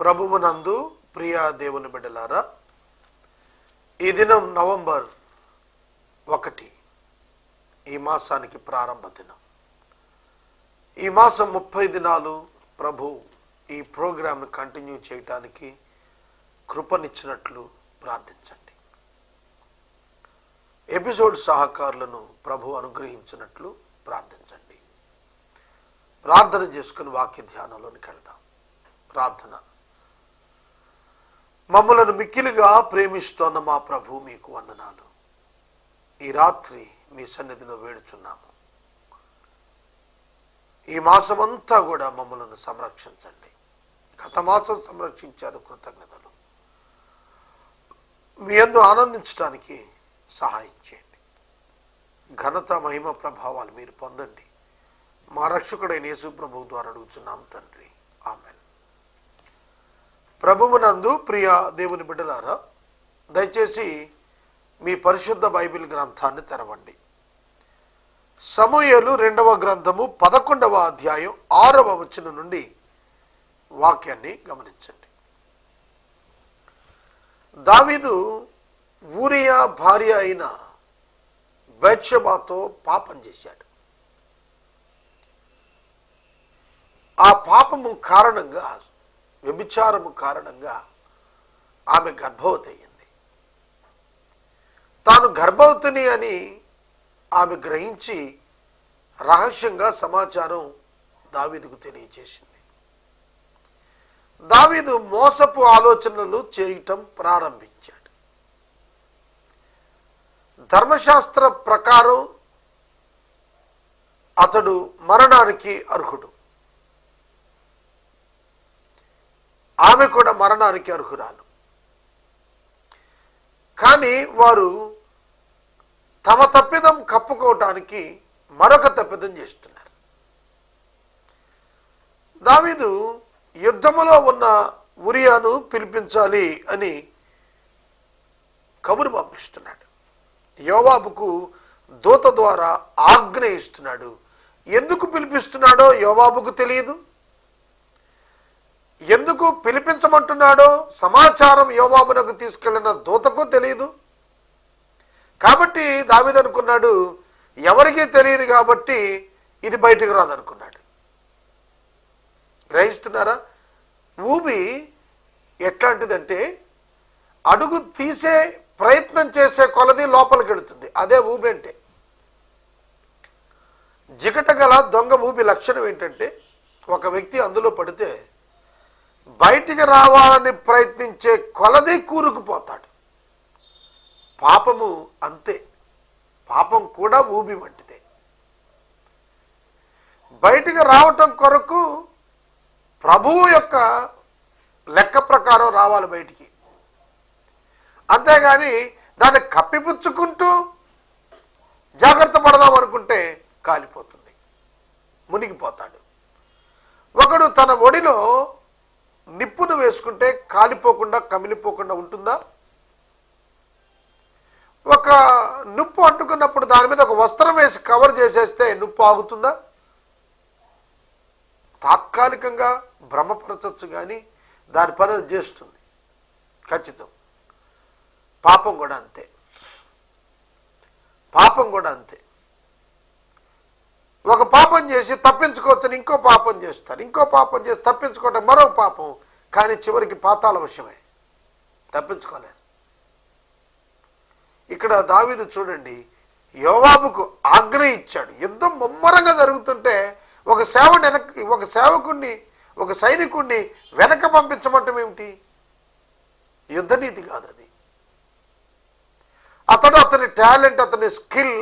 ప్రభువునందు ప్రియా దేవుని బిడ్డలారా ఈ దినం నవంబర్ ఒకటి ఈ మాసానికి ప్రారంభ దినం. ఈ మాసం ముప్పై దినాలు ప్రభు ఈ ప్రోగ్రాంను కంటిన్యూ చేయటానికి కృపనిచ్చినట్లు ప్రార్థించండి. ఎపిసోడ్ సహకారులను ప్రభు అనుగ్రహించినట్లు ప్రార్థించండి. ప్రార్థన చేసుకుని వాక్య ధ్యానంలోనికి వెళ్దాం. ప్రార్థన. మమ్మలను మిక్కిలుగా ప్రేమిస్తోన్న మా ప్రభు మీకు వందనాలు. ఈ రాత్రి మీ సన్నిధిలో వేడుచున్నాము. ఈ మాసమంతా కూడా మమ్మలను సంరక్షించండి. గత మాసం సంరక్షించారు కృతజ్ఞతలు. మీ ఎందు ఆనందించడానికి సహాయం చేయండి. ఘనత మహిమ ప్రభావాలు మీరు పొందండి. మా రక్షకుడైన యేసు ప్రభు ద్వారా అడుగుతున్నాం తండ్రి. ప్రభువునందు ప్రియ దేవుని బిడ్డలారా దయచేసి మీ పరిశుద్ధ బైబిల్ గ్రంథాన్ని తెరవండి. సమూహలు రెండవ గ్రంథము పదకొండవ అధ్యాయం ఆరవ వచనం నుండి వాక్యాన్ని గమనించండి. దావీదు ఊరియా భార్య అయిన బెట్షబాతో పాపం చేశాడు. ఆ పాపము కారణంగా వ్యభిచారము కారణంగా ఆమె గర్భవతి అయ్యింది తాను గర్భవతిని అని ఆమె గ్రహించి రహస్యంగా సమాచారం దావీదుకు తెలియజేసింది. దావీదు మోసపు ఆలోచనలు చేయటం ప్రారంభించాడు. ధర్మశాస్త్ర ప్రకారం అతడు మరణానికి అర్హుడు. ఆమె కూడా మరణానికి అర్హురాలు. కానీ వారు తమ తప్పిదం కప్పుకోవటానికి మరొక తప్పిదం చేస్తున్నారు. దావీదు యుద్ధములో ఉన్న ఉరియాను పిలిపించాలి అని కబురు పంపిస్తున్నాడు. యోవాబుకు దూత ద్వారా ఆజ్ఞ ఇస్తున్నాడు. ఎందుకు పిలిపిస్తున్నాడో యోవాబుకు తెలియదు. ఎందుకు పిలిపించమంటున్నాడో సమాచారం యోవాబునకు తీసుకెళ్ళిన దూతకు తెలియదు కాబట్టి దావిదనుకున్నాడు ఎవరికీ తెలియదు కాబట్టి ఇది బయటకు రాదనుకున్నాడు. గ్రహిస్తున్నారా? ఊబి ఎట్లాంటిదంటే అడుగు తీసే ప్రయత్నం చేసే కొలది లోపలికి వెళుతుంది. అదే ఊబి అంటే. జిగట గల దొంగ ఊబి లక్షణం ఏంటంటే ఒక వ్యక్తి అందులో పడితే బయటికి రావాలని ప్రయత్నించే కొలది కూరుకుపోతాడు. పాపము అంతే. పాపం కూడా ఊబి వంటిదే. బయటికి రావటం కొరకు ప్రభువు యొక్క లెక్క ప్రకారం రావాలి బయటికి. అంతేగాని దాన్ని కప్పిపుచ్చుకుంటూ జాగ్రత్త పడదాం అనుకుంటే కాలిపోతుంది. మునిగిపోతాడు. ఒకడు తన ఒడిలో నిప్పును వేసుకుంటే కాలిపోకుండా కమిలిపోకుండా ఉంటుందా? ఒక నిప్పు అంటుకున్నప్పుడు దాని మీద ఒక వస్త్రం వేసి కవర్ చేసేస్తే నిప్పు ఆగుతుందా? తాత్కాలికంగా భ్రమపరచచ్చు కానీ దాని పని చేస్తుంది. ఖచ్చితం. పాపం కూడా అంతే. పాపం కూడా అంతే. ఒక పాపం చేసి తప్పించుకోవచ్చని ఇంకో పాపం చేస్తారు. ఇంకో పాపం చేసి తప్పించుకోవటం మరో పాపం. కానీ చివరికి పాతాళ విషయమే తప్పించుకోలేదు. ఇక్కడ దావిదు చూడండి యోవాబుకు ఆజ్ఞ ఇచ్చాడు. యుద్ధం ముమ్మరంగా జరుగుతుంటే ఒక సేవడు వెనక ఒక సేవకుణ్ణి ఒక సైనికుణ్ణి వెనక పంపించమంటం ఏమిటి? యుద్ధనీతి కాదు అది. అతడు అతని టాలెంట్ అతని స్కిల్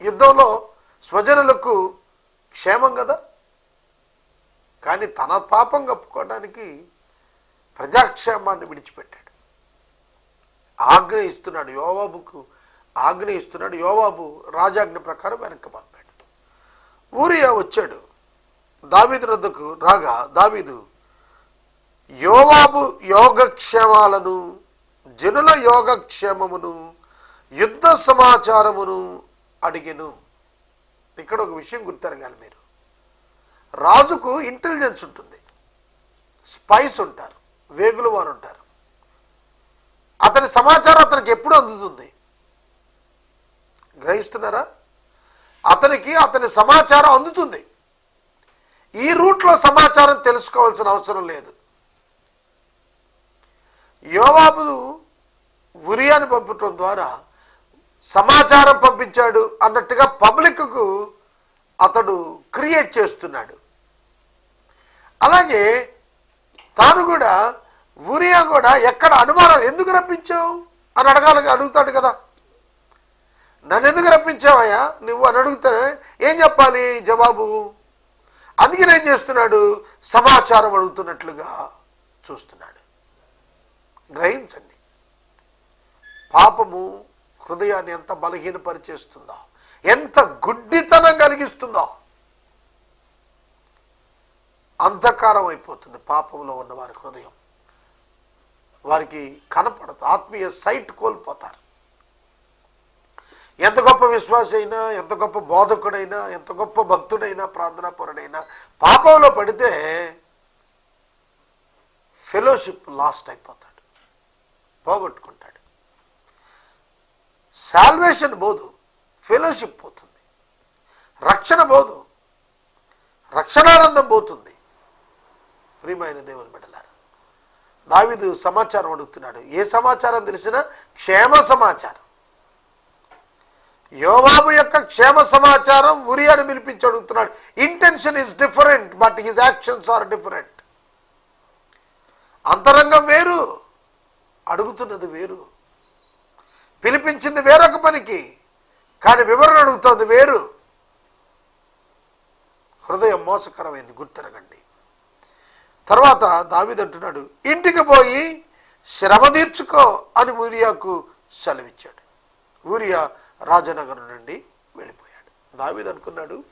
యుద్ధంలో స్వజనులకు క్షేమం కదా. కానీ తన పాపం కప్పుకోవడానికి ప్రజాక్షేమాన్ని విడిచిపెట్టాడు. ఆజ్ఞ ఇస్తున్నాడు యోవాబుకు ఆజ్ఞ ఇస్తున్నాడు యోవాబు రాజాజ్ఞ ప్రకారం వెనక్కి పంపాడు. ఊరియా వచ్చాడు. దావీదు రద్దకు రాగా దావీదు యోవాబు యోగక్షేమాలను జనుల యోగక్షేమమును యుద్ధ సమాచారమును అడిగెను. ఇక్కడ ఒక విషయం గుర్తెరగాలి మీరు. రాజుకు ఇంటెలిజెన్స్ ఉంటుంది. స్పైస్ ఉంటారు. వేగులు వారు ఉంటారు. అతని సమాచారం అతనికి ఎప్పుడు అందుతుంది? గ్రహిస్తున్నారా? అతనికి అతని సమాచారం అందుతుంది. ఈ రూట్లో సమాచారం తెలుసుకోవాల్సిన అవసరం లేదు. యోవాబు ఉరియాని పంపటం ద్వారా సమాచారం పంపించాడు అన్నట్టుగా పబ్లిక్కు అతడు క్రియేట్ చేస్తున్నాడు. అలాగే తాను కూడా ఉరియా కూడా ఎక్కడ అనుమానాలు ఎందుకు రప్పించావు అని అడగాలి అడుగుతాడు కదా. నన్ను ఎందుకు రప్పించావయ్యా? నువ్వు అని అడుగుతానే ఏం చెప్పాలి జవాబు? అందుకే ఏం చేస్తున్నాడు? సమాచారం అడుగుతున్నట్లుగా చూస్తున్నాడు. గ్రహించండి. పాపము హృదయాన్ని ఎంత బలహీనపరిచేస్తుందో? ఎంత గుడ్డితనం కలిగిస్తుందో? అంధకారం అయిపోతుంది పాపంలో ఉన్న వారి హృదయం. వారికి కనపడదు. ఆత్మీయ సైట్ కోల్పోతారు. ఎంత గొప్ప విశ్వాసైనా అయినా ఎంత గొప్ప బోధకుడైనా ఎంత గొప్ప భక్తుడైనా ప్రార్థనాపరుడైనా పాపంలో పడితే ఫెలోషిప్ లాస్ట్ అయిపోతాడు. పోగొట్టుకుంటాడు. శాల్వేషన్ పోదు ఫెలోషిప్ పోతుంది. రక్షణ పోదు రక్షణానందం పోతుంది. ప్రియమైన దేవుని బిడ్డలారు దావిదు సమాచారం అడుగుతున్నాడు. ఏ సమాచారం తెలిసినా? క్షేమ సమాచారం. యోవాబు యొక్క క్షేమ సమాచారం ఉరి అని పిలిపించి అడుగుతున్నాడు. Intention is different but his actions are different అంతరంగం వేరు అడుగుతున్నది వేరు. పిలిపించింది వేరొక పనికి. కానీ వివరణ అడుగుతోంది వేరు. హృదయం మోసకరమైంది గుర్తెరగండి. తర్వాత దావిదంటున్నాడు ఇంటికి పోయి శ్రమ తీర్చుకో అని ఊరియాకు సెలవిచ్చాడు. ఊరియా రాజనగరం నుండి వెళ్ళిపోయాడు. దావీద్ అనుకున్నాడు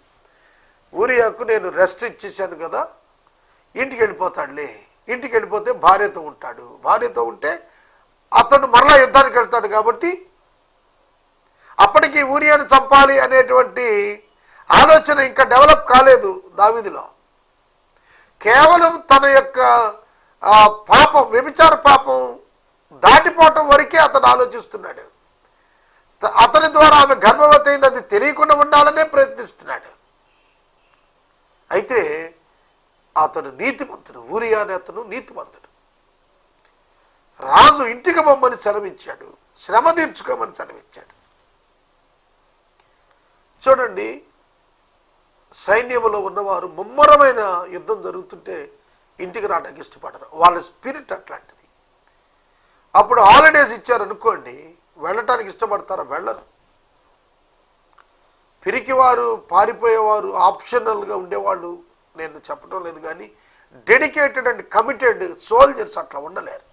ఊరియాకు నేను రెస్ట్ ఇచ్చేసాను కదా ఇంటికి వెళ్ళిపోతాడులే. ఇంటికి వెళ్ళిపోతే భార్యతో ఉంటాడు. భార్యతో ఉంటే అతడు మరలా యుద్ధానికి వెళ్తాడు కాబట్టి అప్పటికి ఊరియాను చంపాలి అనేటువంటి ఆలోచన ఇంకా డెవలప్ కాలేదు దావిదిలో. కేవలం తన యొక్క పాపం వ్యభిచార పాపం దాటిపోవటం వరకే అతను ఆలోచిస్తున్నాడు. అతని ద్వారా ఆమె గర్భవతి అయింది అది తెలియకుండా ఉండాలనే ప్రయత్నిస్తున్నాడు. అయితే అతడు నీతిమంతుడు ఊరియా అనే అతను నీతిమంతుడు. రాజు ఇంటికి పొమ్మని సెలవిచ్చాడు శ్రమ తీర్చుకోమని సెలవిచ్చాడు. చూడండి సైన్యంలో ఉన్నవారు ముమ్మరమైన యుద్ధం జరుగుతుంటే ఇంటికి రావడానికి ఇష్టపడరు. వాళ్ళ స్పిరిట్ అట్లాంటిది. అప్పుడు హాలిడేస్ ఇచ్చారనుకోండి వెళ్ళటానికి ఇష్టపడతారా? వెళ్ళరు. పిరికివారు పారిపోయేవారు ఆప్షనల్గా ఉండేవాళ్ళు నేను చెప్పడం లేదు కానీ డెడికేటెడ్ అండ్ కమిటెడ్ సోల్జర్స్ అట్లా ఉండలేరు.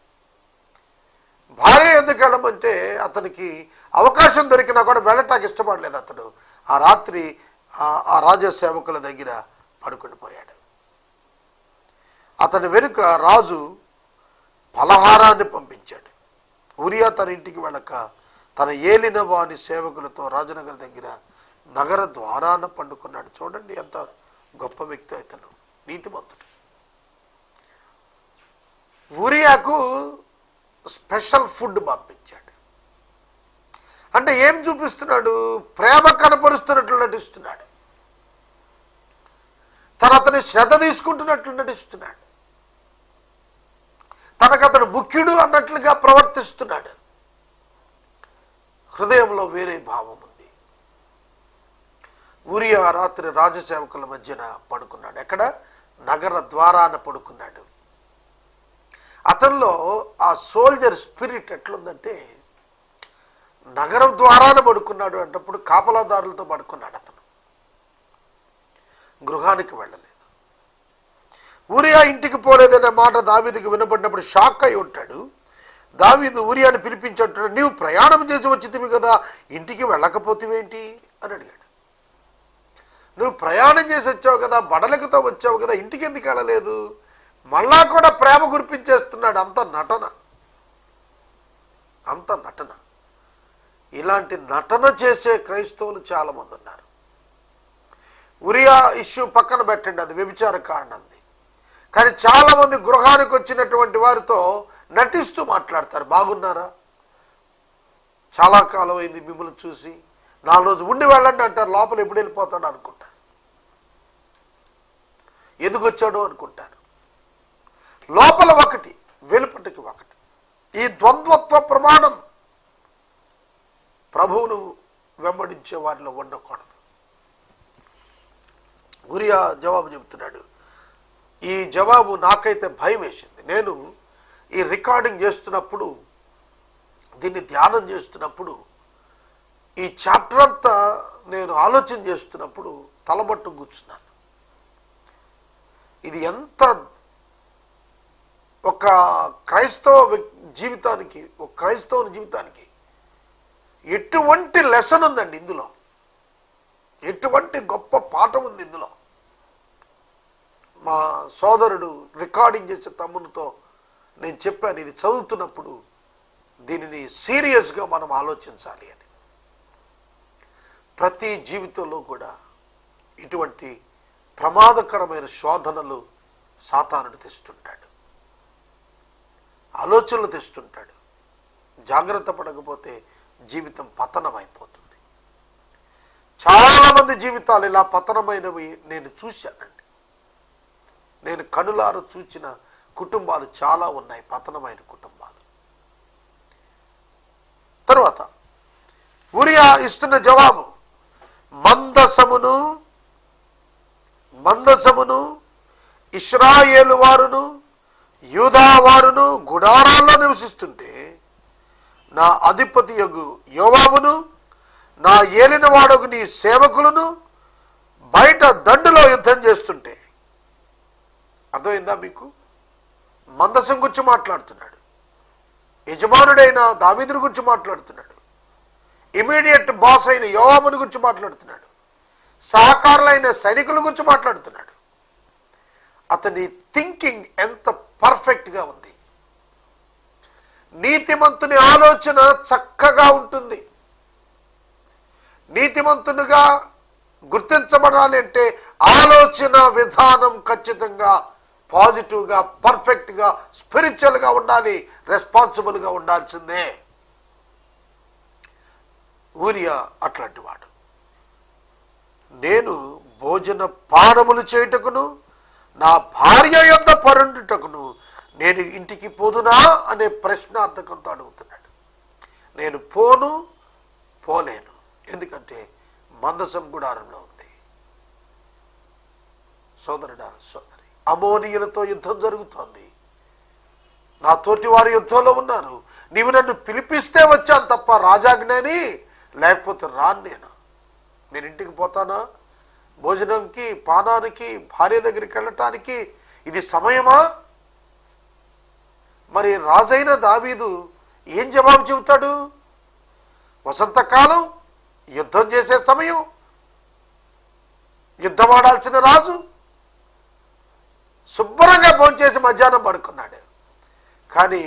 భార్య ఎందుకు వెళ్ళమంటే అతనికి అవకాశం దొరికినా కూడా వెళ్ళటానికి ఇష్టపడలేదు అతడు. ఆ రాత్రి ఆ- రాజసేవకుల దగ్గర పడుకుని పోయాడు. అతని వెనుక రాజు పలహారాన్ని పంపించాడు. ఉరియా తన ఇంటికి వెళ్ళక తన ఏలిన వాని సేవకులతో రాజనగర్ దగ్గర నగర ద్వారాన పండుకున్నాడు. చూడండి ఎంత గొప్ప వ్యక్తి అతను. నీతిమంతుడు. ఉరియాకు స్పెషల్ ఫుడ్ పంపించాడు. అంటే ఏం చూపిస్తున్నాడు? ప్రేమ కనపరుస్తున్నట్లు నటిస్తున్నాడు. తన అతని శ్రద్ధ తీసుకుంటున్నట్లు నటిస్తున్నాడు. తనకు అతడు ముఖ్యుడు అన్నట్లుగా ప్రవర్తిస్తున్నాడు. హృదయంలో వేరే భావం ఉంది. ఊరియా రాత్రి రాజసేవకుల మధ్యన పడుకున్నాడు. ఎక్కడ? నగర ద్వారాన పడుకున్నాడు. అతనిలో ఆ సోల్జర్ స్పిరిట్ ఎట్లుందంటే నగరం ద్వారాన పడుకున్నాడు అంటప్పుడు కాపలాదారులతో పడుకున్నాడు అతను. గృహానికి వెళ్ళలేదు. ఊరియా ఇంటికి పోలేదనే మాట దావీదికి వినబడినప్పుడు షాక్ అయి ఉంటాడు. దావీదు ఊరియాని పిలిపించాడు నీవు ప్రయాణం చేసి వచ్చితివి కదా ఇంటికి వెళ్ళకపోతేవేంటి అని అడిగాడు. నువ్వు ప్రయాణం చేసి వచ్చావు కదా బడలకతో వచ్చావు కదా ఇంటికి ఎందుకు వెళ్ళలేదు? మళ్ళా కూడా ప్రేమ గురిపించేస్తున్నాడు. అంత నటన. అంత నటన. ఇలాంటి నటన చేసే క్రైస్తవులు చాలామంది ఉన్నారు. ఉరియా ఇష్యూ పక్కన పెట్టండి అది వ్యభిచార కారణంది. కానీ చాలామంది గృహానికి వచ్చినటువంటి వారితో నటిస్తూ మాట్లాడతారు. బాగున్నారా? చాలా కాలం అయింది మిమ్మల్ని చూసి. నాలుగు రోజు ఉండి వెళ్ళండి అంటారు. లోపల ఎప్పుడు వెళ్ళిపోతాడు అనుకుంటారు. ఎందుకు వచ్చాడు అనుకుంటారు. లోపల ఒకటి వెలుపటికి ఒకటి. ఈ ద్వంద్వత్వ ప్రమాణం ప్రభువును వెంబడించే వారిలో ఉండకూడదు. గురియా జవాబు చెబుతున్నాడు ఈ జవాబు నాకైతే భయం వేసింది. నేను ఈ రికార్డింగ్ చేస్తున్నప్పుడు దీన్ని ధ్యానం చేస్తున్నప్పుడు ఈ చాప్టర్ అంతా నేను ఆలోచన చేస్తున్నప్పుడు తలబట్టు కూర్చున్నాను. ఇది ఎంత ఒక క్రైస్తవ జీవితానికి ఒక క్రైస్తవుని జీవితానికి ఎటువంటి లెసన్ ఉందండి ఇందులో? ఎటువంటి గొప్ప పాఠం ఉంది ఇందులో? మా సోదరుడు రికార్డింగ్ చేసే తమ్మునితో నేను చెప్పాను ఇది చదువుతున్నప్పుడు దీనిని సీరియస్గా మనం ఆలోచించాలి అని. ప్రతి జీవితంలో కూడా ఇటువంటి ప్రమాదకరమైన శోధనలు సాతానుడు తెస్తుంటాడు. ఆలోచనలు తెస్తుంటాడు. జాగ్రత్త పడకపోతే జీవితం పతనమైపోతుంది. చాలా మంది జీవితాలు ఇలా పతనమైనవి నేను చూశానండి. నేను కనులారు చూచిన కుటుంబాలు చాలా ఉన్నాయి పతనమైన కుటుంబాలు. తరువాత ఉరియా ఇస్తున్న జవాబు మందసమును మందసమును ఇస్రాయేలు వారును యూదా వారును గుడారాల్లో నివసిస్తుంటే నా అధిపతి యొగు యోవాబును నా ఏలినవాడకు నీ సేవకులను బయట దండులో యుద్ధం చేస్తుంటే. అర్థమైందా మీకు? మందసం గురించి మాట్లాడుతున్నాడు. యజమానుడైన దావిదుని గురించి మాట్లాడుతున్నాడు. ఇమీడియట్ బాస్ అయిన యోవాబుని గురించి మాట్లాడుతున్నాడు. సహకారులైన సైనికుల గురించి మాట్లాడుతున్నాడు. అతని థింకింగ్ ఎంత పర్ఫెక్ట్గా ఉంది. నీతిమంతుని ఆలోచన చక్కగా ఉంటుంది. నీతిమంతునిగా గుర్తించబడాలి అంటే ఆలోచన విధానం ఖచ్చితంగా పాజిటివ్గా పర్ఫెక్ట్గా స్పిరిచువల్గా ఉండాలి రెస్పాన్సిబుల్గా ఉండాల్సిందే. ఊరియా అట్లాంటి వాడు. నేను భోజన పానములు చేయుటకును నా భార్య యొక్క పరుండుటకును నేను ఇంటికి పోదునా అనే ప్రశ్నార్థకంతో అడుగుతున్నాడు. నేను పోను పోలేను. ఎందుకంటే మందసం గుడారంలో ఉంది. సోదరుడా సోదరి అమోనియులతో యుద్ధం జరుగుతోంది. నా తోటి వారి యుద్ధంలో ఉన్నారు. నీవు నన్ను పిలిపిస్తే వచ్చాను తప్ప రాజాజ్ఞని లేకపోతే రాను నేను నేను ఇంటికి పోతానా? భోజనంకి పానానికి భార్య దగ్గరికి వెళ్ళటానికి ఇది సమయమా? మరి రాజైన దావీదు ఏం జవాబు చెబుతాడు? వసంతకాలం యుద్ధం చేసే సమయం యుద్ధమాడాల్సిన రాజు శుభ్రంగా భోంచేసి మధ్యాహ్నం పడుకున్నాడు. కానీ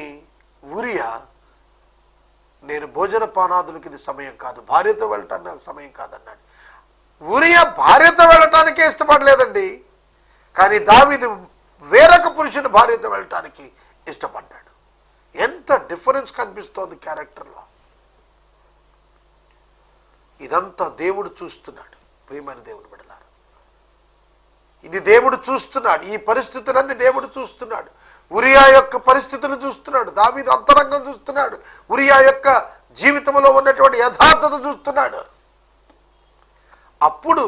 ఊరియా నేను భోజన పానాదులకి ఇది సమయం కాదు భార్యతో వెళ్ళటానికి నాకు సమయం కాదన్నాడు. ఊరియా భార్యతో వెళ్ళటానికే ఇష్టపడలేదండి. కానీ దావీదు వేరొక పురుషుని భార్యతో వెళ్ళటానికి ఇష్టపడ్డాడు. ఎంత డిఫరెన్స్ కనిపిస్తోంది క్యారెక్టర్లో? ఇదంతా దేవుడు చూస్తున్నాడు. ప్రియమైన దేవుడు బిడలారు ఇది దేవుడు చూస్తున్నాడు. ఈ పరిస్థితులన్నీ దేవుడు చూస్తున్నాడు. ఉరియా యొక్క పరిస్థితులు చూస్తున్నాడు. దావీదు అంతరంగం చూస్తున్నాడు. ఉరియా యొక్క జీవితంలో ఉన్నటువంటి యథార్థత చూస్తున్నాడు. అప్పుడు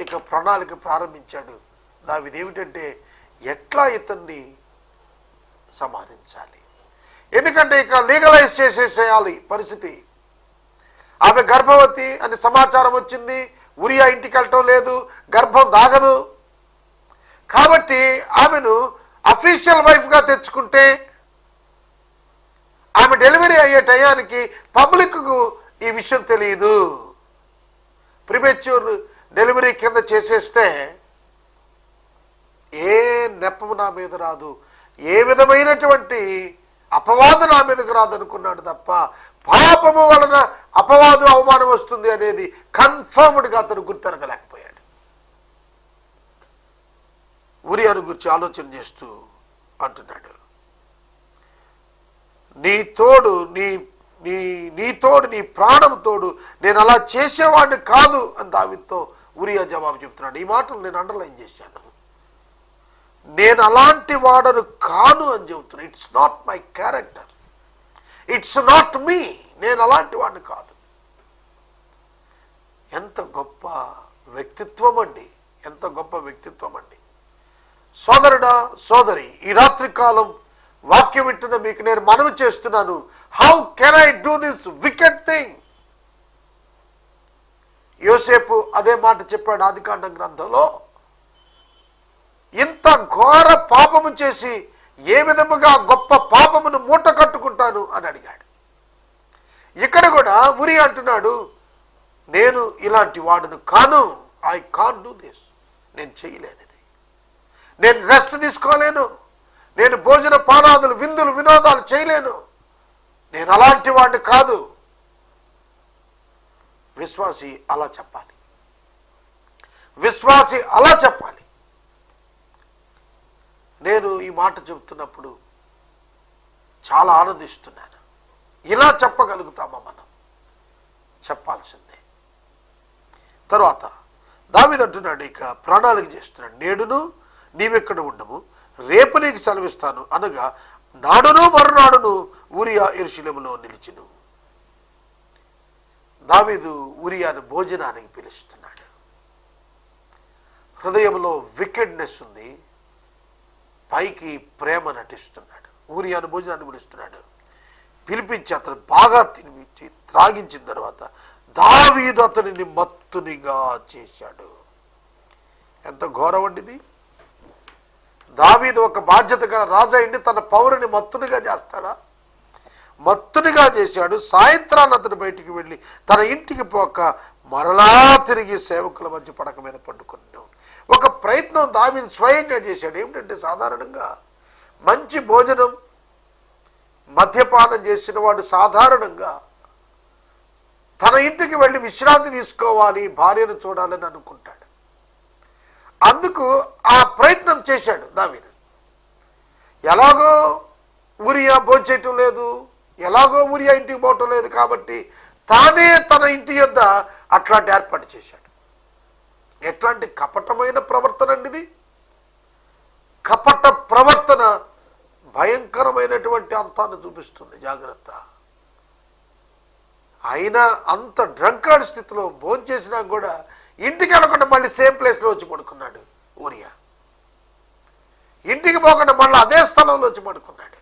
ఇక ప్రణాళిక ప్రారంభించాడు. దావిదేమిటంటే ఎట్లా ఇతన్ని సమానించాలి ఎందుకంటే ఇక లీగలైజ్ చేసేసేయాలి పరిస్థితి. ఆమె గర్భవతి అని సమాచారం వచ్చింది ఉరియా ఇంటికి వెళ్ళటం లేదు గర్భం దాగదు. కాబట్టి ఆమెను అఫీషియల్ వైఫ్గా తెచ్చుకుంటే ఆమె డెలివరీ అయ్యే టయానికి పబ్లిక్కు ఈ విషయం తెలియదు ప్రిమెచ్యూర్ డెలివరీ కింద చేసేస్తే ఏ నెప్పము నా మీద రాదు. ఏ విధమైనటువంటి అపవాదు నా మీదకు రాదనుకున్నాడు తప్ప పాపము వలన అపవాదు అవమానం వస్తుంది అనేది కన్ఫర్మ్డ్గా అతను గుర్తెరగలేకపోయాడు ఉరియాను గురించి ఆలోచన చేస్తూ అంటున్నాడు. నీ తోడు నీ నీ నీ తోడు నీ ప్రాణం తోడు నేను అలా చేసేవాడిని కాదు అని దావితో ఉరియా జవాబు చెప్తున్నాడు. ఈ మాటలు నేను అండర్లైన్ చేశాను. నేను అలాంటి వాడను కాను అని చెబుతున్నా. It's not my character it's not me నేను అలాంటి వాడిని కాదు. ఎంత గొప్ప వ్యక్తిత్వం అండి. ఎంత గొప్ప వ్యక్తిత్వం అండి. సోదరుడా సోదరి ఈ రాత్రి కాలం వాక్యం వింటున్న మీకు నేను మనవి చేస్తున్నాను. How can I do this wicked thing యోసేపు అదే మాట చెప్పాడు ఆదికాండం గ్రంథంలో. ఇంత ఘోర పాపము చేసి ఏ విధముగా గొప్ప పాపమును మూట కట్టుకుంటాను అని అడిగాడు. ఇక్కడ కూడా ఉరి అంటున్నాడు నేను ఇలాంటి వాడును కాను ఐ కాన్ డూ దిస్ నేను చేయలేనిది. నేను రెస్ట్ తీసుకోలేను. నేను భోజన పానాదులు విందులు వినోదాలు చేయలేను. నేను అలాంటి వాడిని కాదు. విశ్వాసి అలా చెప్పాలి. విశ్వాసి అలా చెప్పాలి. నేను ఈ మాట చెబుతున్నప్పుడు చాలా ఆనందిస్తున్నాను. ఇలా చెప్పగలుగుతామా మనం? చెప్పాల్సిందే. తర్వాత దావిదంటున్నాడు ఇక ప్రణాళిక చేస్తున్నాడు. నేడును నీవెక్కడ ఉండము? రేపు నీకు సెలవిస్తాను అనగా నాడును మరునాడును ఊరియా ఇరుశిలములో నిలిచిను. దావీదు ఊరియాను భోజనానికి పిలుస్తున్నాడు. హృదయంలో వికెడ్నెస్ ఉంది. పైకి ప్రేమ నటిస్తున్నాడు. ఊరియాను భోజనాన్ని పిలుస్తున్నాడు పిలిపించి అతను బాగా తినిపించి త్రాగించిన తర్వాత దావీదు అతనిని మత్తునిగా చేశాడు. ఎంత ఘోరం వంటిది దావీదు ఒక బాధ్యత గల తన పౌరుని మత్తునిగా చేస్తాడా? మత్తునిగా చేశాడు. సాయంత్రాన్ని అతను బయటికి వెళ్ళి తన ఇంటికి పోక మరలా తిరిగి సేవకుల మధ్య పడక మీద పండుకున్నాడు. ఒక ప్రయత్నం దావీదు స్వయంగా చేశాడు. ఏమిటంటే సాధారణంగా మంచి భోజనం మద్యపానం చేసిన వాడు సాధారణంగా తన ఇంటికి వెళ్ళి విశ్రాంతి తీసుకోవాలి భార్యను చూడాలని అనుకుంటాడు. అందుకు ఆ ప్రయత్నం చేశాడు దావీదు. ఎలాగో ఊరియా భోంచేయటం లేదు ఎలాగో ఊరియా ఇంటికి పోవటం లేదు కాబట్టి తానే తన ఇంటి యొద్ద అట్లాంటి ఏర్పాటు చేశాడు. ఎట్లాంటి కపటమైన ప్రవర్తన అండి ఇది? కపట ప్రవర్తన భయంకరమైనటువంటి అంతాన్ని చూపిస్తుంది జాగ్రత్త. అయినా అంత డ్రంకార్డ్ స్థితిలో భోంచేసినా కూడా ఇంటికి వెళ్ళకుండా మళ్ళీ సేమ్ ప్లేస్లో వచ్చి పడుకున్నాడు ఊరియా. ఇంటికి పోకుండా మళ్ళీ అదే స్థలంలో వచ్చి పడుకున్నాడు.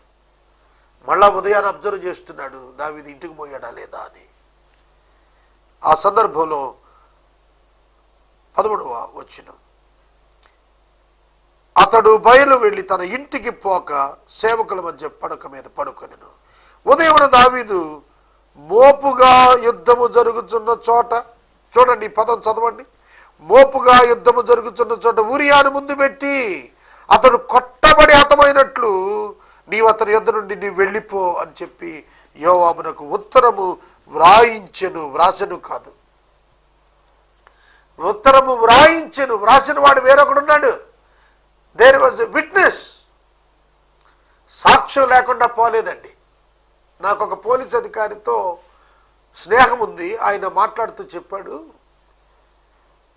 మళ్ళా ఉదయాన్ని అబ్జర్వ్ చేస్తున్నాడు దావిది ఇంటికి పోయాడా లేదా? అని. ఆ సందర్భంలో పదమూడవ వచ్చిన అతడు బయలు వెళ్ళి తన ఇంటికి పోక సేవకుల మధ్య పడక మీద పడుకొనిను. ఉదయమున దావీదు మోపుగా యుద్ధము జరుగుతున్న చోట చూడండి పదం చదవండి. మోపుగా యుద్ధము జరుగుతున్న చోట ఉరియాను ముందు పెట్టి అతడు కొట్టబడి హతమైనట్లు నీవు అతని యుద్ధ నుండి నీవు వెళ్ళిపో అని చెప్పి యోవాబునకు ఉత్తరము వ్రాయించెను వ్రాసెను కాదు. ఉత్తరము వ్రాయించను వ్రాసిన వాడు వేరొకడున్నాడు దేర్ వాజ్ విట్నెస్ సాక్ష్యం లేకుండా పోలేదండి. నాకు ఒక పోలీస్ అధికారితో స్నేహం ఉంది. ఆయన మాట్లాడుతూ చెప్పాడు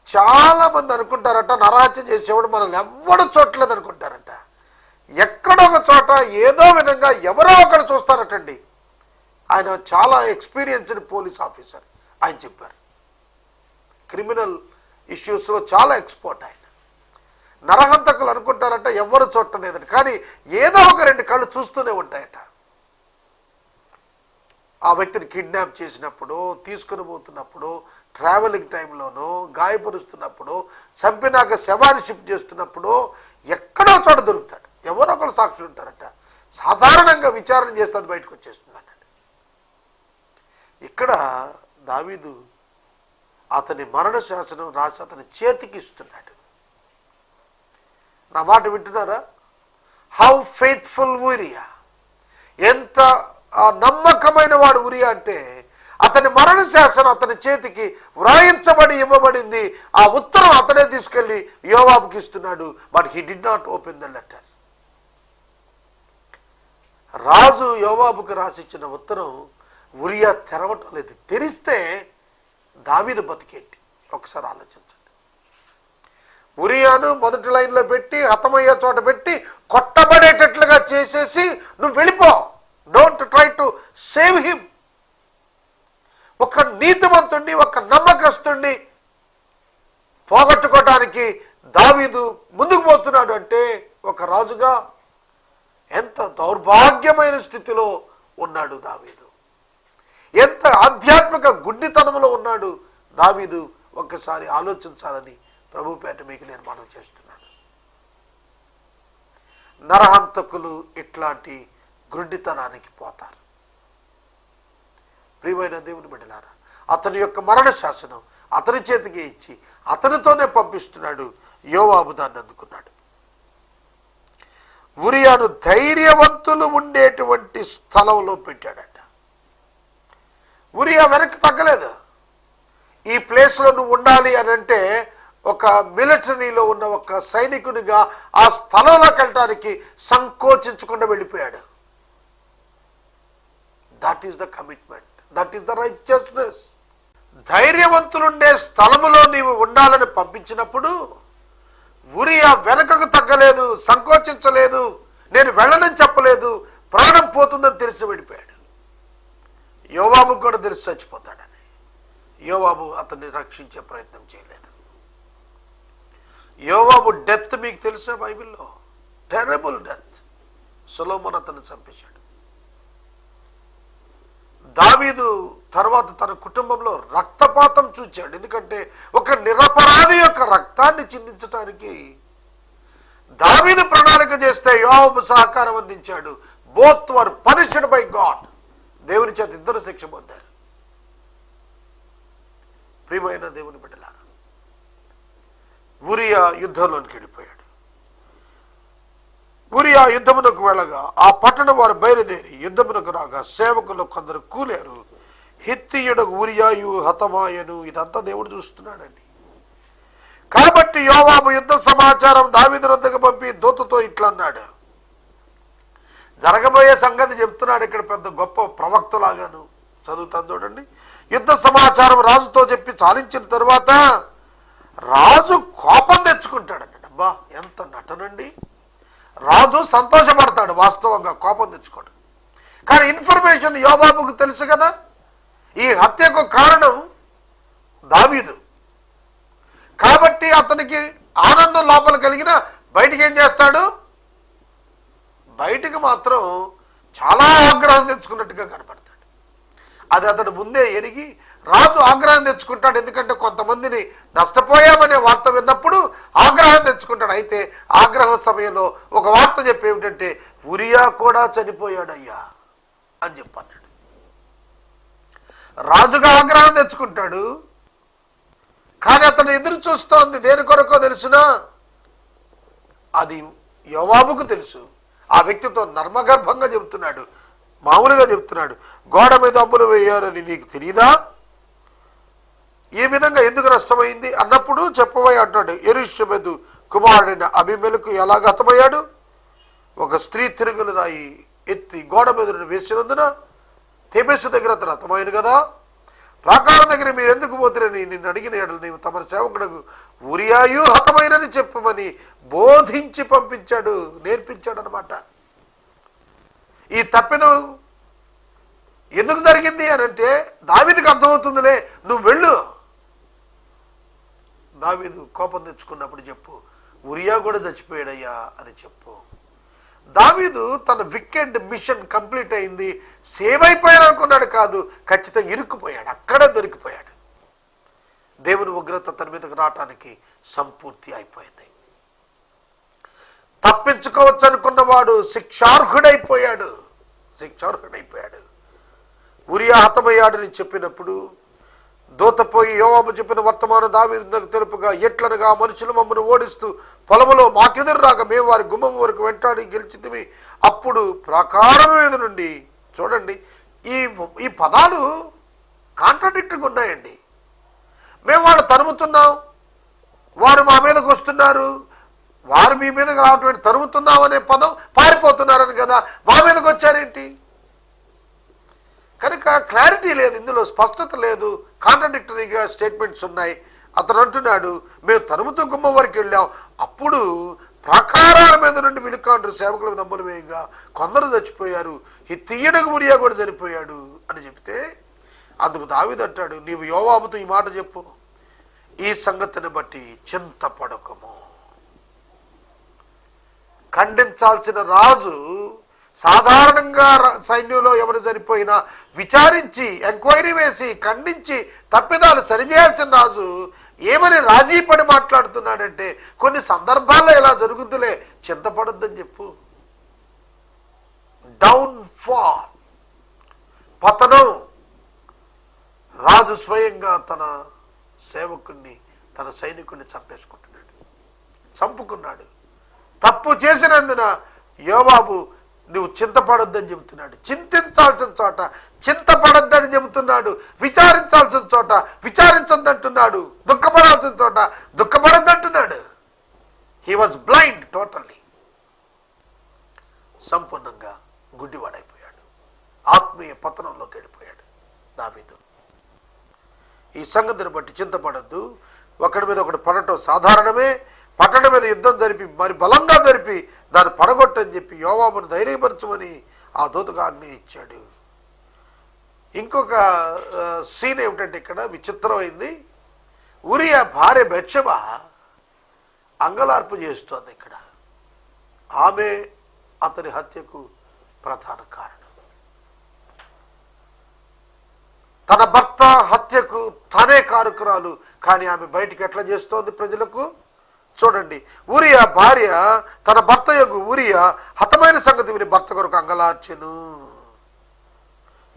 చాలా మంది అనుకుంటారట నరహత్య చేసేవాడు మనల్ని ఎవ్వడు చూడలేదు అనుకుంటారట ఎక్కడో ఒక చోట ఏదో విధంగా ఎవరో ఒకరు చూస్తారటండి. ఆయన చాలా ఎక్స్పీరియన్స్డ్ పోలీస్ ఆఫీసర్ ఆయన చెప్పారు. క్రిమినల్ ఇష్యూస్లో చాలా ఎక్స్పర్ట్ ఆయన. నరహంతకులు అనుకుంటారట ఎవరు చూడలేదని కానీ ఏదో ఒక రెండు కళ్ళు చూస్తూనే ఉంటాయట. ఆ వ్యక్తిని కిడ్నాప్ చేసినప్పుడు తీసుకుని పోతున్నప్పుడు ట్రావెలింగ్ టైంలోనూ గాయపరుస్తున్నప్పుడు చంపినాక శవాన్ని షిఫ్ట్ చేస్తున్నప్పుడు ఎక్కడో చోట దొరుకుతాడు. ఎవరో ఒకరు సాక్షులు ఉంటారట. సాధారణంగా విచారణ చేస్తే అది బయటకు వచ్చేస్తుంది ఇక్కడ దావీదు అతని మరణ శాసనం రాసి అతని చేతికి ఇస్తున్నాడు. నా మాట వింటున్నారా? హౌ ఫెయిత్ఫుల్ ఊరియా ఎంత నమ్మకమైన వాడు ఉరియా అంటే అతని మరణ శాసనం అతని చేతికి వ్రాయించబడి ఇవ్వబడింది. ఆ ఉత్తరం అతనే తీసుకెళ్ళి యోవాబుకి ఇస్తున్నాడు. But he did not open the letter రాజు యోవాబుకి రాసిచ్చిన ఉత్తరం ఉరియా తెరవటం లేదు. తెరిస్తే దావీదు బతికేంటి? ఒకసారి ఆలోచించండి. ఉరియాను మొదటి లైన్లో పెట్టి హతమయ్యే చోట పెట్టి కొట్టబడేటట్లుగా చేసేసి నువ్వు వెళ్ళిపో. Don't try to save him ఒక నీతిమంతుణ్ణి ఒక నమ్మకస్తుణ్ణి పోగొట్టుకోవటానికి దావీదు ముందుకు పోతున్నాడు అంటే ఒక రాజుగా ఎంత దౌర్భాగ్యమైన స్థితిలో ఉన్నాడు దావీదు. ఎంత ఆధ్యాత్మిక గుడ్డితనంలో ఉన్నాడు దావీదు ఒక్కసారి ఆలోచించాలని ప్రభుపేట మీకు నేను మనం చేస్తున్నాను. నరహంతకులు ఇట్లాంటి గుడ్డితనానికి పోతారు. ప్రియమైన దేవుని బిడ్డలారా అతని యొక్క మరణ శాసనం అతని చేతికి ఇచ్చి అతనితోనే పంపిస్తున్నాడు. యోవాబు దాన్ని అందుకున్నాడు. ఉరియాను ధైర్యవంతులు ఉండేటువంటి స్థలంలో పెట్టాడు. ఉరియా వెనక్కి తగ్గలేదు. ఈ ప్లేస్లో నువ్వు ఉండాలి అని అంటే ఒక మిలిటరీలో ఉన్న ఒక సైనికునిగా ఆ స్థలంలోకి వెళ్ళటానికి సంకోచించకుండా వెళ్ళిపోయాడు. That is the commitment that is the righteousness ధైర్యవంతులుండే స్థలములో నీవు ఉండాలని పంపించినప్పుడు ఉరియా వెనకకు తగ్గలేదు సంకోచించలేదు నేను వెళ్ళనని చెప్పలేదు ప్రాణం పోతుందని తెలిసి వెళ్ళిపోయాడు. యోవాబు కూడా తెలిసి చచ్చిపోతాడని. యోవాబు అతన్ని రక్షించే ప్రయత్నం చేయలేదు. యోవాబు డెత్ మీకు తెలుసా బైబిల్లో? Terrible death. సులోమన్ అతన్ని చంపేశాడు. దావీదు తర్వాత తన కుటుంబంలో రక్తపాతం చూచాడు. ఎందుకంటే ఒక నిరపరాధి యొక్క రక్తాన్ని చిందించడానికి దావీదు ప్రణాళిక చేస్తే యోవాబు సహకారం అందించాడు. Both were punished by God. దేవుని చేత ఇద్దరు శిక్ష పొందారు. ప్రియమైన దేవుని బిడ్డలారా ఉరియా యుద్ధంలోనికి వెళ్ళిపోయాడు. ఉరియా యుద్ధమునకు వెళ్ళగా ఆ పట్టణం వారు బయలుదేరి యుద్ధమునకు రాగా సేవకులు కొందరు కూలారు హిత్తియుడకు ఉరియాయు హతమాయను ఇదంతా దేవుడు చూస్తున్నాడండి. కాబట్టి యోవాబు యుద్ధ సమాచారం దావీదు వద్దకు పంపి దూతతో ఇట్లా అన్నాడు జరగబోయే సంగతి చెప్తున్నాడు ఇక్కడ పెద్ద గొప్ప ప్రవక్తలాగాను. చదువుతాను చూడండి. యుద్ధ సమాచారం రాజుతో చెప్పి చాలించిన తరువాత రాజు కోపం తెచ్చుకుంటాడండి. అబ్బా ఎంత నటనండి. రాజు సంతోషపడతాడు వాస్తవంగా కోపం తెచ్చుకోడు. కానీ ఇన్ఫర్మేషన్ యోబాబుకు తెలుసు కదా. ఈ హత్యకు కారణం దావీదు. కాబట్టి అతనికి ఆనందం లోపల కలిగిన బయటికి ఏం చేస్తాడు? బయటికి మాత్రం చాలా ఆగ్రహం తెచ్చుకున్నట్టుగా కనపడతాడు. అది అతడు ముందే ఎరిగి రాజు ఆగ్రహం తెచ్చుకుంటాడు ఎందుకంటే కొంతమందిని నష్టపోయామనే వార్త విన్నప్పుడు ఆగ్రహం తెచ్చుకుంటాడు. అయితే ఆగ్రహం సమయంలో ఒక వార్త చెప్పి ఏమిటంటే ఉరియా కూడా చనిపోయాడయ్యా అని చెప్పన్నాడు. రాజుగా ఆగ్రహం తెచ్చుకుంటాడు కానీ అతను ఎదురు చూస్తోంది దేని కొరకో తెలుసునా? అది యోవాబుకు తెలుసు. ఆ వ్యక్తితో నర్మగర్భంగా చెబుతున్నాడు మామూలుగా చెప్తున్నాడు గోడ మీద అమ్ములు వేయాలని నీకు తెలియదా ఈ విధంగా ఎందుకు నష్టమైంది? అన్నప్పుడు చెప్పబోయి అంటాడు ఎరుష్యమెదు కుమారుడైన అభిమెలకు ఎలా గతమయ్యాడు ఒక స్త్రీ తిరుగులు రాయి ఎత్తి గోడ మీద వేసినందున తెబెసు దగ్గర అతను హతమైన కదా? ప్రాకారం దగ్గర మీరు ఎందుకు పోతురని నిన్ను అడిగిన ఎడలు నీవు తమ సేవకుడకు ఉరియాయు హతమైనని చెప్పమని బోధించి పంపించాడు నేర్పించాడు అనమాట ఈ తప్పిదం ఎందుకు జరిగింది అని అంటే దావిదికి అర్థమవుతుందిలే నువ్వు వెళ్ళు. దావీదు కోపం తెచ్చుకున్నప్పుడు చెప్పు ఉరియా కూడా చచ్చిపోయాడయ్యా అని చెప్పు. దావీదు తన వికెండ్ మిషన్ కంప్లీట్ అయింది. సేవ్ అయిపోయాడు అనుకున్నాడు కాదు. ఖచ్చితంగా ఇరుక్కుపోయాడు. అక్కడే దొరికిపోయాడు. దేవుని ఉగ్రత తన మీదకు రావటానికి సంపూర్తి అయిపోయింది. తప్పించుకోవచ్చు అనుకున్నవాడు శిక్షార్హుడైపోయాడు. శిక్షార్హుడైపోయాడు. ఉరియా హతమయ్యాడని చెప్పినప్పుడు దూతపోయి యోవాబు చెప్పిన వర్తమాన దావీదునకు తెలుపుగా ఎట్లనగా మనుషులు మమ్మల్ని ఓడిస్తూ పొలములో మాకెదురు రాక మేము వారి గుమ్మం వరకు వెంటాడి గెలిచితివి అప్పుడు ప్రాకారం మీద నుండి చూడండి ఈ ఈ పదాలు కాంట్రాడిక్ట్గా ఉన్నాయండి. మేము వాళ్ళు తరుముతున్నాం వారు మా మీదకు వస్తున్నారు వారు మీ మీదకి రావటం తరుముతున్నాం అనే పదం పారిపోతున్నారని కదా మా మీదకి వచ్చారేంటి? కనుక క్లారిటీ లేదు ఇందులో స్పష్టత లేదు కాంట్రడిక్టరీగా స్టేట్మెంట్స్ ఉన్నాయి. అతను అంటున్నాడు మేము తరుముతో గుమ్మం వరకు వెళ్ళాం. అప్పుడు ప్రాకారాల మీద నుండి విలుకాండ్రు సేవకుల దమ్ములు వేయగా కొందరు చచ్చిపోయారు. ఈ తీయడకు మురియా కూడా చనిపోయాడు. అని చెప్తే అందుకు దావిది అంటాడు నీవు యోవాబుతో ఈ మాట చెప్పు. ఈ సంగతిని బట్టి చింతపడకము. ఖండించాల్సిన రాజు సాధారణంగా సైన్యంలో ఎవరు చనిపోయినా విచారించి ఎంక్వైరీ వేసి ఖండించి తప్పిదాలు సరిచేయాల్సిన రాజు ఏమని రాజీ పడి మాట్లాడుతున్నాడంటే కొన్ని సందర్భాల్లో ఇలా జరుగుతుందిలే చింతపడొద్దని చెప్పు. డౌన్ ఫాల్ పతనం. రాజు స్వయంగా తన సేవకుణ్ణి తన సైనికుణ్ణి చంపేసుకుంటున్నాడు. చంపుకున్నాడు. తప్పు చేసినందున యోబాబు నువ్వు చింతపడొద్దని చెబుతున్నాడు. చింతించాల్సిన చోట చింతపడొద్దని చెబుతున్నాడు. విచారించాల్సిన చోట విచారించొద్దంటున్నాడు. దుఃఖపడాల్సిన చోట దుఃఖపడొద్దంటున్నాడు. హీ వాజ్ బ్లైండ్ టోటల్లీ సంపూర్ణంగా గుడ్డివాడైపోయాడు. ఆత్మీయ పతనంలోకి వెళ్ళిపోయాడు దావీదు. ఈ సంగతిని బట్టి చింతపడద్దు. ఒకడి మీద ఒకటి పడటం సాధారణమే. పట్టణం మీద యుద్ధం జరిపి మరి బలంగా జరిపి దాన్ని పడగొట్టని చెప్పి యోవాబును ధైర్యపరచమని ఆ దూతకు ఆజ్ఞ ఇచ్చాడు. ఇంకొక సీన్ ఏమిటంటే ఇక్కడ విచిత్రమైంది. ఉరియా భార్య బెచ్చబ అంగలార్పు చేస్తోంది ఇక్కడ. ఆమె అతని హత్యకు ప్రధాన కారణం. తన భర్త హత్యకు తనే కారుకురాలు కానీ ఆమె బయటికి ఎట్లా చేస్తోంది ప్రజలకు? చూడండి. ఊరియా భార్య తన భర్త యొక్క ఊరియా హతమైన సంగతి విని భర్త కొరకు అంగలార్చెను.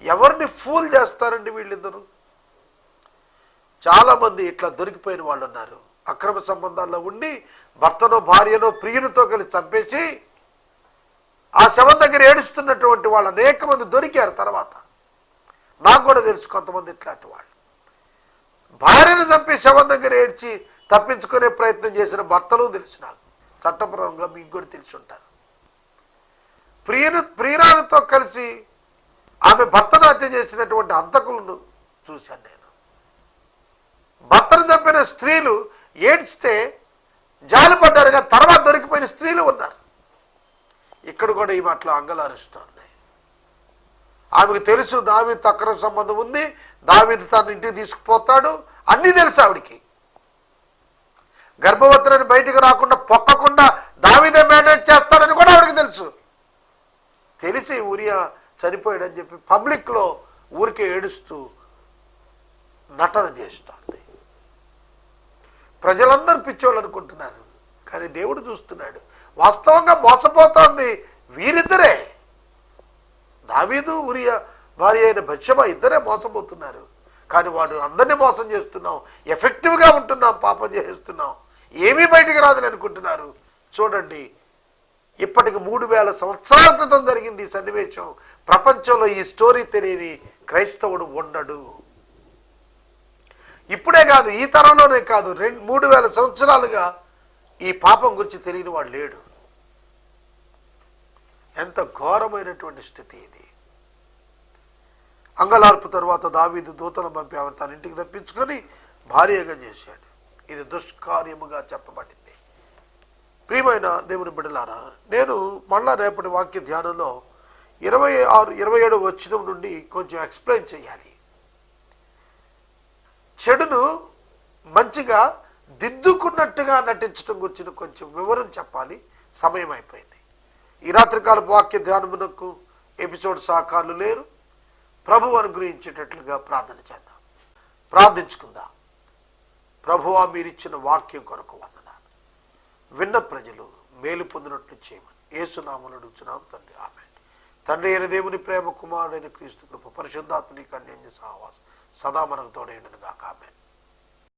ఎవరిని ఫూల్ చేస్తారండి వీళ్ళిద్దరు? చాలా మంది ఇట్లా దొరికిపోయిన వాళ్ళు ఉన్నారు. అక్రమ సంబంధాల్లో ఉండి భర్తనో భార్యనో ప్రియునితో కలిసి చంపేసి ఆ శవం దగ్గర ఏడుస్తున్నటువంటి వాళ్ళు అనేక మంది దొరికారు తర్వాత. నాకు కూడా తెలుసు కొంతమంది ఇట్లాంటి వాళ్ళు. భార్యను చంపి శవం దగ్గర ఏడ్చి తప్పించుకునే ప్రయత్నం చేసిన భర్తలు తెలుసు నాకు చట్టపరంగా మీకు కూడా తెలిసి ఉంటారు. ప్రియను ప్రియురాలతో కలిసి ఆమె భర్తను హత్య చేసినటువంటి అంతకులను చూశాను నేను. భర్తను చంపిన స్త్రీలు ఏడ్చితే జాలిపడ్డారుగా తర్వాత దొరికిపోయిన స్త్రీలు ఉన్నారు. ఇక్కడ కూడా ఈ మాటలో అంగలారుస్తోంది. ఆమెకు తెలుసు దావీ తక్కువ సంబంధం ఉంది. దావీది తన ఇంటికి తీసుకుపోతాడు. అన్నీ తెలుసు ఆవిడికి. గర్భవతులని బయటికి రాకుండా పొక్కకుండా దావీదే మేనేజ్ చేస్తాడని కూడా ఆవిడకి తెలుసు. తెలిసి ఊరియా చనిపోయాడని చెప్పి పబ్లిక్లో ఊరికే ఏడుస్తూ నటన చేస్తోంది. ప్రజలందరూ పిచ్చోళ్ళు అనుకుంటున్నారు. కానీ దేవుడు చూస్తున్నాడు. వాస్తవంగా మోసపోతోంది వీరిద్దరే. దావీదు ఉరియా భార్య అయిన భక్ష్యమ ఇద్దరే మోసపోతున్నారు. కానీ వాడు అందరినీ మోసం చేస్తున్నాం. ఎఫెక్టివ్గా ఉంటున్నాం పాపం చేస్తున్నాం. ఏమీ బయటికి రాదని అనుకుంటున్నారు? చూడండి ఇప్పటికి మూడు వేల సంవత్సరాల క్రితం జరిగింది ఈ సన్నివేశం. ప్రపంచంలో ఈ స్టోరీ తెలియని క్రైస్తవుడు ఉండడు. ఇప్పుడే కాదు ఈ తరంలోనే కాదు రెండు మూడు వేల సంవత్సరాలుగా ఈ పాపం గురించి తెలియని వాడు లేడు. ఎంత ఘోరమైనటువంటి స్థితి ఇది. అంగలార్పు తర్వాత దావీదు దూతను పంపి ఆమెను తన ఇంటికి తప్పించుకొని భారీగా చేశాడు. ఇది దుష్కార్యముగా చెప్పబడింది. ప్రియమైన దేవుని బిడలారా నేను మళ్ళా రేపటి వాక్య ధ్యానంలో ఇరవై ఆరు ఇరవై ఏడు వచ్చిన నుండి కొంచెం ఎక్స్ప్లెయిన్ చేయాలి. చెడును మంచిగా దిద్దుకున్నట్టుగా నటించడం గురించి కొంచెం వివరం చెప్పాలి. సమయం అయిపోయింది. ఈ రాత్రికాలపు వాక్య ధ్యానమునకు ఎపిసోడ్ సహకారులు లేరు. ప్రభు అనుగ్రహించేటట్లుగా ప్రార్థన చేద్దాం. ప్రార్థించుకుందాం. ప్రభువా మీరిచ్చిన వాక్యం కొరకు వందనాలు. విన్న ప్రజలు మేలు పొందినట్లు చేయమని ఏసునామలు అడుగుతున్నాం తండ్రి. ఆమె తండ్రి అయిన దేవుని ప్రేమ కుమారుడైన క్రీస్తు కృప పరిశుద్ధాత్మని కన్య సహవాసం సదా మనకు తోడైండను గాక